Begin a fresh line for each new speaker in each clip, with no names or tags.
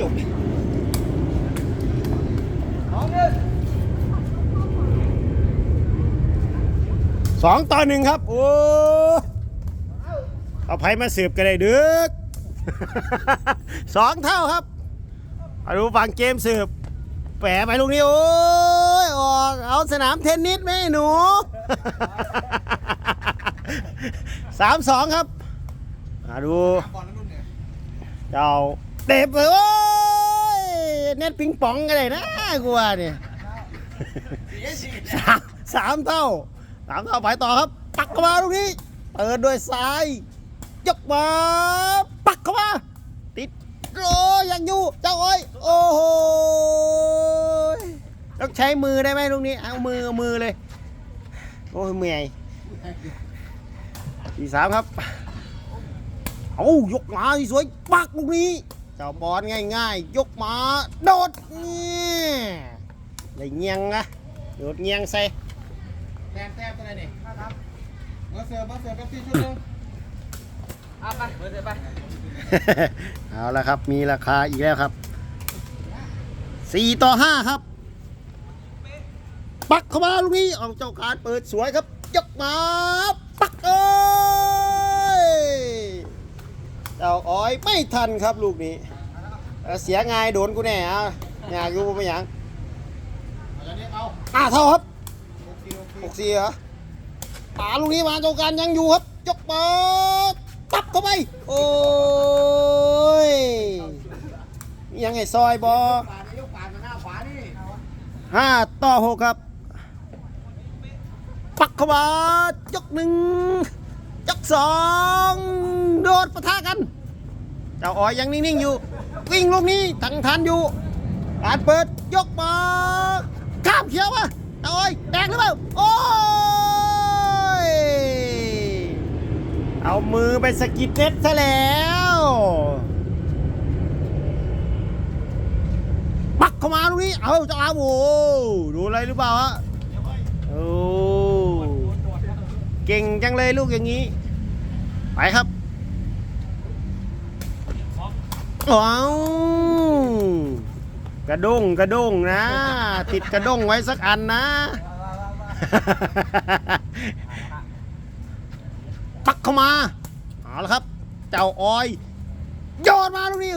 จบสองต่อหนึ่งครับ โอ้เอาไผ่มาสืบกันเลยดึกสองเท่าครับมาดูฝั่งเกมสืบ แปะไปลูกนี้ โอ้ยออกเอาสนามเทนนิสไหมหนูสามสองครับมาดูเจ้าเด็บเลยโอ้ยเน็ตปิงปองกันเลยนะกูว่าเนี่ยสามสามเท่าสามเท่าไปต่อครับ ปักเข้ามาลูกนี้เปิดด้วยซ้ายยกมาปักเข้ามาติดโรยังอยู่เจ้าอ้อยโอ้โหต้องใช้มือได้ไหมลูกนี้เอามือเอามือเลยโอ้ยเมื่อยที่สามครับเอายกมาสวยๆปักลูกนี้ เจ้าบอลง่ายๆ ยกมาโดดนี่เลยเงียงนะโดดเงียงใส่
แต้มแต้มตัวไหนนี่ครับเบอร์เซอร์เบอร์เซอร์แป๊บซี่ชุดหนึงเอาไปเบอร์เซอร์ไป
เอาละครับมีราคาอีกแล้วครับ4ต่อ5ครับ ปักเข้ามาลูกนี้เอาเจ้าการเปิดสวยครับยกมา ปักเอ้ย เจ้า อยไม่ทันครับลูกนี้ เสียงายโดนกูแน่อะอยากอยู่ไม่อยาก
แล้วนี่เอา
อ่าเท่าครับ
โอเคโอเค
หกสี่เหรอป่าลูกนี้มาเจ้าการยังอยู่ครับ ยกมาตับเข้าไป โอ้ย ยังไงซอยบอ
ห้าขวานี่
ห้าต่อหกครับ ปักเข้ามายกหนึ่งยกสอง โดดปะทะกัน เจ้าอ้อยยังนิ่งๆอยู่ วิ่งลูกนี้ทังทันอยู่การเปิดยกมาข้ามเขียวมาเจ้าอ้อยแดงหรือเปล่าโอ้ยเอามือไปสกิดเน็ตซะแล้วปักเข้ามาตรงนี้เอาเจ้าอาโวดูอะไรหรือเปล่าฮะโอ้เก่งจังเลยลูกอย่างนี้ ไปครับ ว้าวกระด้งกระด้งนะ ติดกระด้งไว้สักอันนะ ปักเข้ามาเอาละครับ เจ้าออยโยนมาตรงนี้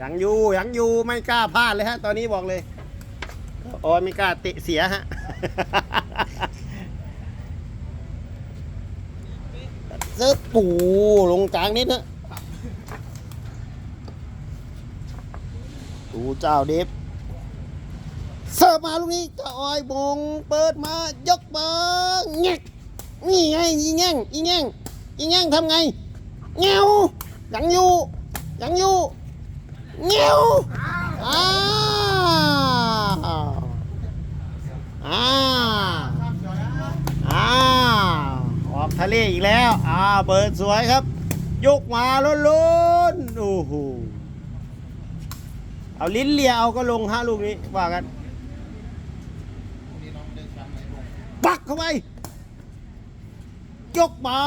ยังอยู่ยังอยู่ไม่กล้าพลาดเลยฮะ ตอนนี้บอกเลยอ้ยไม่กล้าเตะเสียฮะเซิร์ฟปูลงกลางนิดนะ เจ้าเดฟเสิร์ฟมาลูกนี้เจ้าออยบงเปิดมายกมาแงกนี่ไงอีแง่งอีแง่งอีแง่งทำไงเงี้ยวยังอยู่ยังอยู่เงี้ยวอ้าอ้าอ้าออกทะเลอีกแล้ว อ้าเปิดสวยครับ ยกมาล้นๆโอ้โห เอาลิ้นเลียเอาก็ลงห้าลูกนี้ว่ากัน
นี่น้องได้แชมป์ไหนบ้าง
ปักเข้าไปยกมา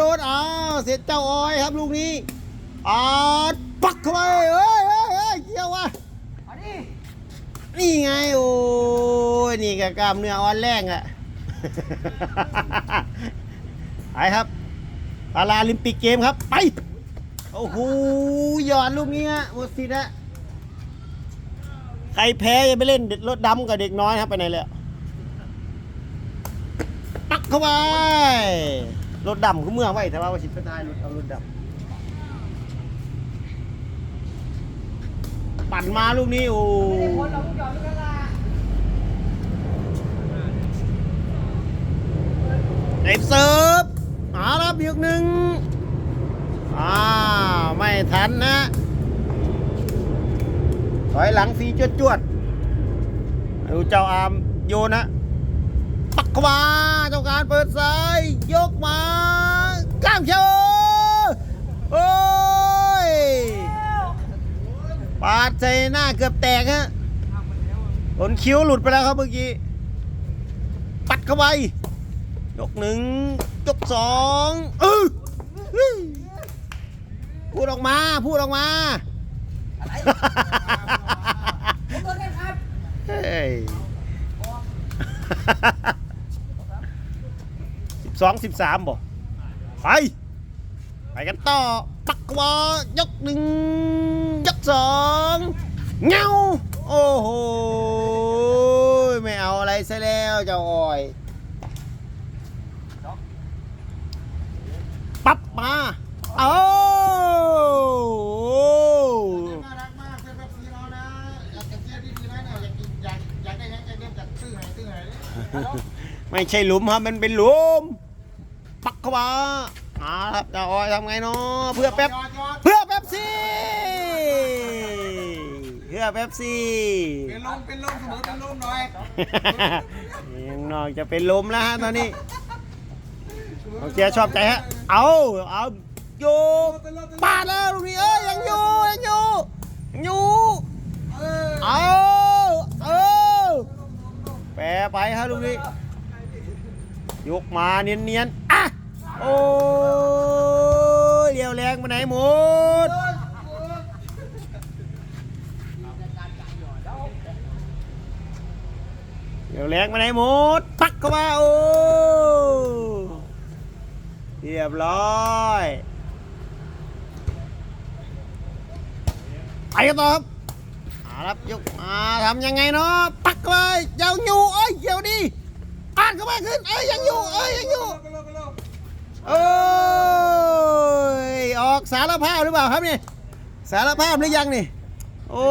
ล้นๆอ้าวเสร็จเจ้าออยครับลูกนี้อ่าปักเข้าไปเฮ้ยเฮ้ยเฮ้ยเกี่ยวว่ะ
อันนี้
นี่ไงโอ้ยนี่กับกล้ามเนื้ออ่อนแรงอะไปครับพาราลิมปิกเกมครับ ไป โอ้โหหยอดลูกนี้ฮะหมดสิทธิ์ฮะ ใครแพ้จะไปเล่นรถดำกับเด็กน้อยครับไปไหนเลยปักเข้าไปรถดำก็เมื่อไว้แต่ว่าว่าสิบไปทายรถเอารถดำปั่นมาลูกนี้โอ้
เราพวกยอมด้วยกันละ
เด็กเสิร์ฟเอาละเบียกหนึ่งอ้าไม่ทันนะ อยหลังฟรีจวดจวดๆดูเจ้าอามโยนะ ปักเข้ามาเจ้าการเปิดซ้ายยกมาก้ามเชียวโอ้ยปาดใจหน้าเกือบแตกฮะขนคิ้วหลุดไปแล้วครับเมื่อกี้ปัดเข้าไปยกหนึ่งยกสองเออพูดออกมา พูดออกมา
ผมโดนเล่นครับ
เฮ้ย สิบสองสิบสามบ่ไป ไปกันต่อ ปักวอยกหนึ่งยกสองเงาโอ้โห ไม่เอาอะไรซะแล้วเจ้าออย ปั๊บมาเอา
น่ารักมากเพื่อนแบบซีเรานะอยากจะเชียร์ดีๆนะเนี่ยอยากกินอยากอยากได้ยังไงเรียกจากตื้อไหนตื้อไหนเนี่ย
ไม่ใช่หลุมครับมันเป็นหลุม ปักเข้ามาเอาละครับเจ้าออยทำไงเนาะเพื่อแป๊บ
ยอดยอด
เพื่อแป๊บซี่เพื่อแป๊บซี่
เป็นลมเป็นลมเสมอเป็นลมหน่อย
ยังนอกจะเป็นลมแล้วฮะตอนนี้น้องเจียชอบใจฮะเอาเอาโยกปาดแล้วลูกนี้เอ้ยยังอยู่ยังอยู่ยังอยู่
เออ
เอาเออแปรไปฮะลูกนี้ ยกมาเนียนๆอะโอ้ยเลี้ยวแรงมาไหนหมดเดี๋ยวแรงมาไหนหมดปักเข้ามาโอ้เรียบร้อยไปกันต่อครับอาละครับยกมาทำยังไงเนาะปักเข้าไปยาวอยู่เอ้ยเดี๋ยวดีาดเข้ามาขึ้น เอ้ยยังอยู่เอ้ยยังอยู่โอ้ยออกสารภาพหรือเปล่าครับนี่สารภาพหรือยังนี่โอ้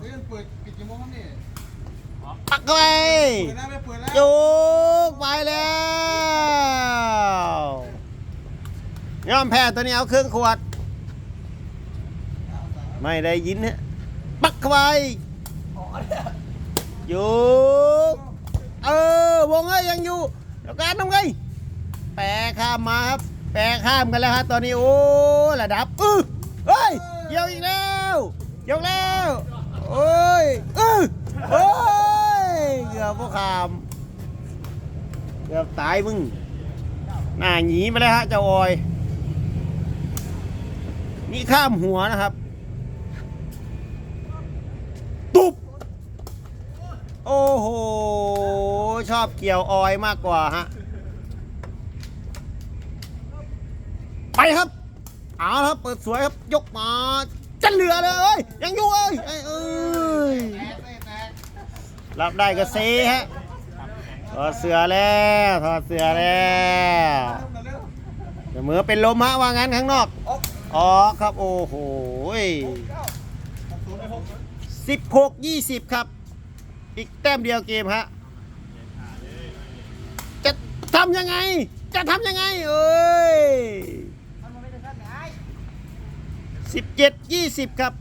เฮ้ยมันเปิดปิดกี่โมงครับนี่
ปักเข้าไป
เปิดแล้วไม่เปิดแล้ว
โยกไปแล้วยอมแพ้ตัวนี้เอาเครื่องขวด ไม่ได้ยินฮะปักเข้าไปโยก เออ วงเอ้ยยังอยู่แล้วการทำไงแปรข้ามมาครับ แปรข้ามกันแล้วครับตอนนี้โอ้ระดับอื้อเฮ้ยเกี่ยวอีกแล้วเกี่ยวแล้วโอ้ยอื้อโอ้ยเกือบพวกขามเกือบตายมึงหน้าหนีไปแล้วฮะเจ้าออย นี่ข้ามหัวนะครับ ตุบ โอ้โห ชอบเกี่ยวออยมากกว่าฮะ ไปครับ เอาครับ เปิดสวยครับ ยกมาจะเหลือเลย ยังอยู่เอ้ยเอ้ยเอ้ย
แตกเลย
รับได้ก็เซฮะถอดเสือแล้วถอดเสือแล้วเดี๋ยวมือเป็นลมฮะว่างั้นข้างนอกออกครับ โอ้โหสิบหกยี่สิบครับ อีกแต้มเดียวเกมฮะจะทำยังไง จะทำยังไง เอ้ยสิบเจ็ดยี่สิบครับ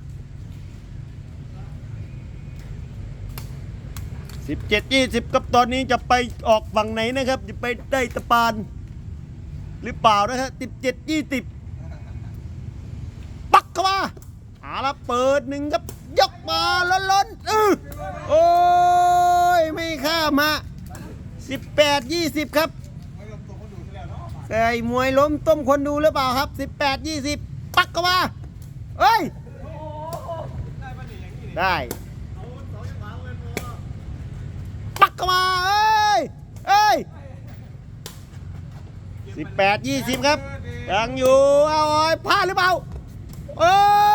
สิบเจ็ดยี่สิบครับตอนนี้จะไปออกฝั่งไหนนะครับ จะไปได้ตะปาน หรือเปล่านะครับสิบเจ็ดยี่สิบปักเข้ามาอาละเปิดหนึ่งครับ ยกมาล้นล้นออโอ้ย ไม่ข้ามฮะสิบแปดยี่สิบครับ
ไม่ลงตัวคนดูซะแล้วเนาะ
ใส่มวยล้มต้มคนดูหรือเปล่าครับสิบแปดยี่สิบปักเข้ามาเอ้ย ได้ปักเข้ามา เอ้ย เอ้ยสิบแปดยี่สิบครับ ยังอยู่ เอาอ้ยพลาดหรือเปล่า เอ้ย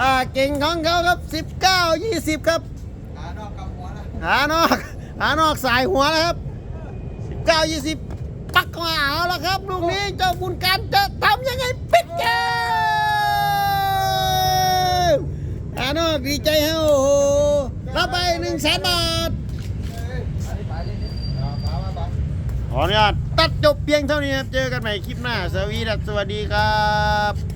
อ่าเก่งของเขาครับสิบเก้ายี่สิบครับ
หานอกกับหัวนะ
หานอก หานอกสายหัวแล้วครับสิบเก้ายี่สิบปักมาเอาแล้วครับลูกนี้เจ้าบุญการจะทำยังไงปิดเกมหานอกดีใจฮะโอ้โหรับไปหนึ่งแสนบาท
อามามามา
ขออนุญาตตัดจบเพียงเท่านี้ครับ เจอกันใหม่คลิปหน้า สวีดัสสวัสดีครับ